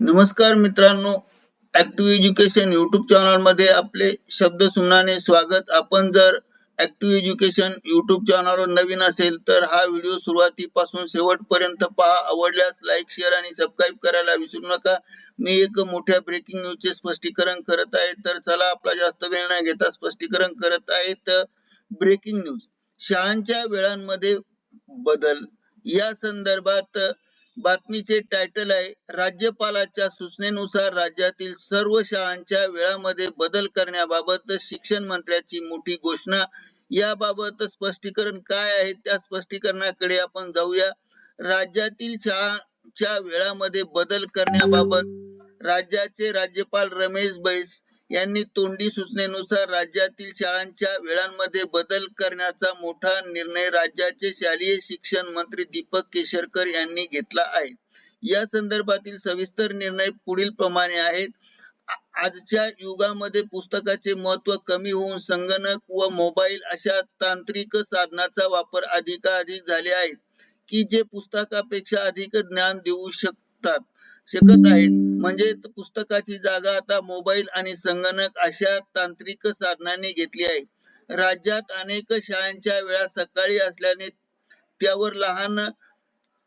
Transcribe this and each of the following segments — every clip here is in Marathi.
नमस्कार मित्रांनो ऍक्टिव्ह एज्युकेशन युट्यूब चॅनलमध्ये आपले शब्द सुनाने स्वागत. आपण जर ऍक्टिव्ह एज्युकेशन युट्यूब चॅनलवर नवीन असेल तर हा व्हिडिओ सुरुवातीपासून शेवटपर्यंत पहा. आवडल्यास लाईक शेअर आणि सबस्क्राईब करायला विसरू नका. मी एक मोठ्या ब्रेकिंग न्यूजचे स्पष्टीकरण करत आहे. तर चला आपला जास्त वेळ न घेता स्पष्टीकरण करत आहे तर ब्रेकिंग न्यूज शाळांच्या वेळांमध्ये बदल. या संदर्भात बातमीचे टायटल आहे राज्यपालाच्या सूचनेनुसार राज्यातील सर्व शाळांच्या वेळामध्ये बदल करण्याबाबत शिक्षण मंत्र्याची मोठी घोषणा. याबाबत स्पष्टीकरण काय आहे? त्या स्पष्टीकरणाकडे आपण जाऊया. राज्यातील शाळांच्या वेळामध्ये बदल करण्याबाबत राज्याचे राज्यपाल रमेश बैस यांनी तोंडी सूचनेनुसार राज्यातील शाळांच्या वेळांमध्ये बदल करण्याचा मोठा निर्णय राज्याचे शालेय शिक्षण मंत्री दीपक केशरकर यांनी घेतला आहे. या संदर्भातील सविस्तर निर्णय पुढील प्रमाणे आहेत. आजच्या युगामध्ये पुस्तकाचे महत्त्व कमी होऊन संगणक व मोबाईल अशा तांत्रिक साधनाचा वापर अधिकाधिक झाले आहे की जे पुस्तकापेक्षा अधिक ज्ञान देऊ शकतात. शकत आहेत. म्हणजे पुस्तकाची जागा आता मोबाईल आणि संगणक अशा तांत्रिक साधनांनी घेतली आहे. राज्यात अनेक शाळांच्या वेळा सकाळी असल्याने त्यावर लहान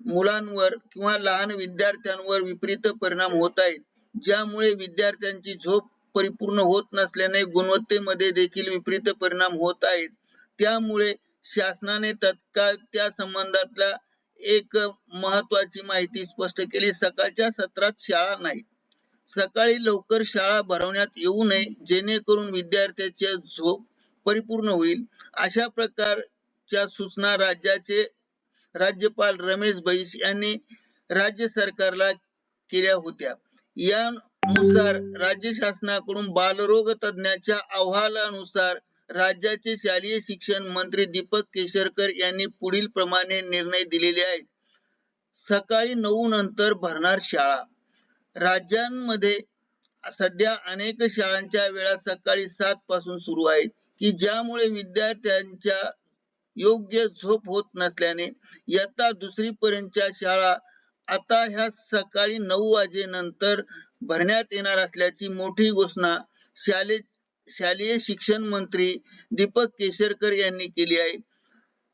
मुलांवर किंवा लहान विद्यार्थ्यांवर विपरीत परिणाम होत आहेत. ज्यामुळे विद्यार्थ्यांची झोप परिपूर्ण होत नसल्याने गुणवत्तेमध्ये देखील विपरीत परिणाम होत आहेत. त्यामुळे शासनाने तत्काळ त्या संबंधातल्या एक महत्वाची माहिती स्पष्ट केली. सकाळच्या सत्रात शाळा नाही. सकाळी लवकर शाळा भरवण्यात येऊ नये जेणेकरून विद्यार्थ्याची झोप परिपूर्ण होईल. अशा प्रकारच्या सूचना राज्याचे राज्यपाल रमेश बैस यांनी राज्य सरकारला केल्या होत्या. यानुसार राज्य शासनाकडून बालरोग तज्ज्ञाच्या अहवालानुसार राज्याचे शालेय शिक्षण मंत्री दीपक केशरकर यांनी पुढील प्रमाणे निर्णय दिलेले आहेत. सकाळी नऊ नंतर भरणार शाळा. राज्यांमध्ये सध्या अनेक शाळांच्या वेळा सकाळी सात पासून सुरू आहेत की ज्यामुळे विद्यार्थ्यांच्या योग्य झोप होत नसल्याने इयत्ता दुसरी पर्यंतच्या शाळा आता ह्या सकाळी नऊ वाजेनंतर भरण्यात येणार असल्याची मोठी घोषणा शालेय शालेय शिक्षण मंत्री दीपक केसरकर यांनी केली आहे.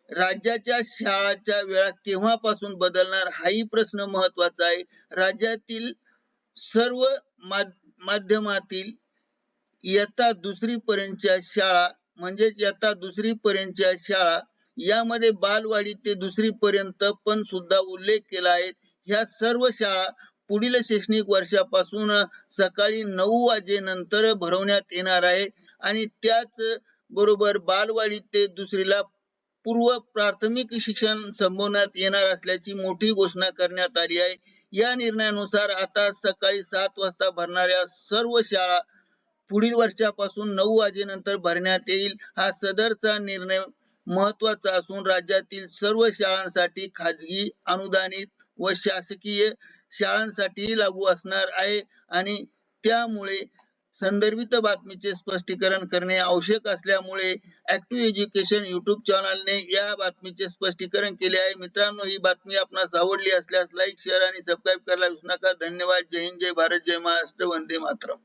राज्याच्या शाळाच्या वेळा केव्हापासून बदलणार हाही प्रश्न महत्त्वाचा आहे. राज्यातील सर्व माध्यमातील इयत्ता दुसरी पर्यंतच्या शाळा म्हणजे इयत्ता दुसरी पर्यंतच्या शाळा यामध्ये बालवाडी ते दुसरी पर्यंत पण सुद्धा उल्लेख केला आहे. ह्या सर्व शाळा पुढील शैक्षणिक वर्षापासून सकाळी नऊ वाजेनंतर भरवण्यात येणार आहे. आणि त्याच बरोबर बालवाडी ते दुसरीला पूर्व प्राथमिक शिक्षण संबवण्यात येणार असल्याची मोठी घोषणा करण्यात आली आहे. या निर्णयानुसार आता सकाळी सात वाजता भरणाऱ्या सर्व शाळा पुढील वर्षापासून नऊ वाजेनंतर भरण्यात येईल. हा सदरचा निर्णय महत्त्वाचा असून राज्यातील सर्व शाळांसाठी खाजगी अनुदानित व शासकीय शाळांसाठी लागू असणार आहे आणि त्यामुळे संदर्भित बातमीचे स्पष्टीकरण करणे आवश्यक असल्यामुळे ऍक्टिव्ह एज्युकेशन युट्यूब चॅनलने या बातमीचे स्पष्टीकरण केले आहे. मित्रांनो ही बातमी आपणास आवडली असल्यास लाईक शेअर आणि सबस्क्राईब करायला विसरू नका. धन्यवाद. जय हिंद जय भारत जय महाराष्ट्र. वंदे मातरम.